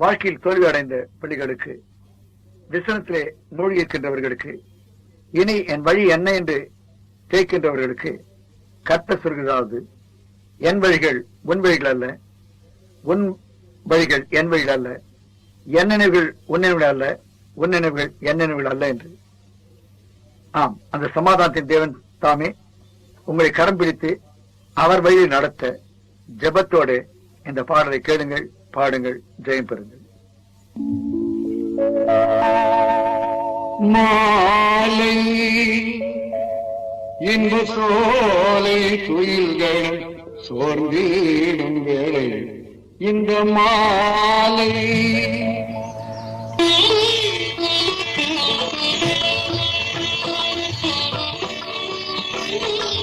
வாழ்க்கையில் தோல்வி அடைந்த பிள்ளைகளுக்கு விசனத்திலே மூழ்கி இருக்கின்றவர்களுக்கு இனி என் வழி என்ன என்று கேட்கின்றவர்களுக்கு கத்த சொல்கிறாவது என் வழிகள் உன் வழிகள் அல்ல உன் வழிகள் என் வழிகள் அல்ல என் நினைவுகள் உன் நினைவுகள் அல்ல உன் நினைவுகள் என் நினைவுகள் அல்ல என்று. ஆம் அந்த சமாதானத்தின் தேவன் தாமே உங்களை கரம் பிடித்து அவர் வழியில் நடத்த ஜபத்தோடு இந்த பாடலை கேளுங்கள். பாடுங்கள் ஜெயம் பெறுங்கள் மாலை இன்பு சோலை துயில்கள் சோர்ந்தீடும் வேலை இந்த மாலை Thank you.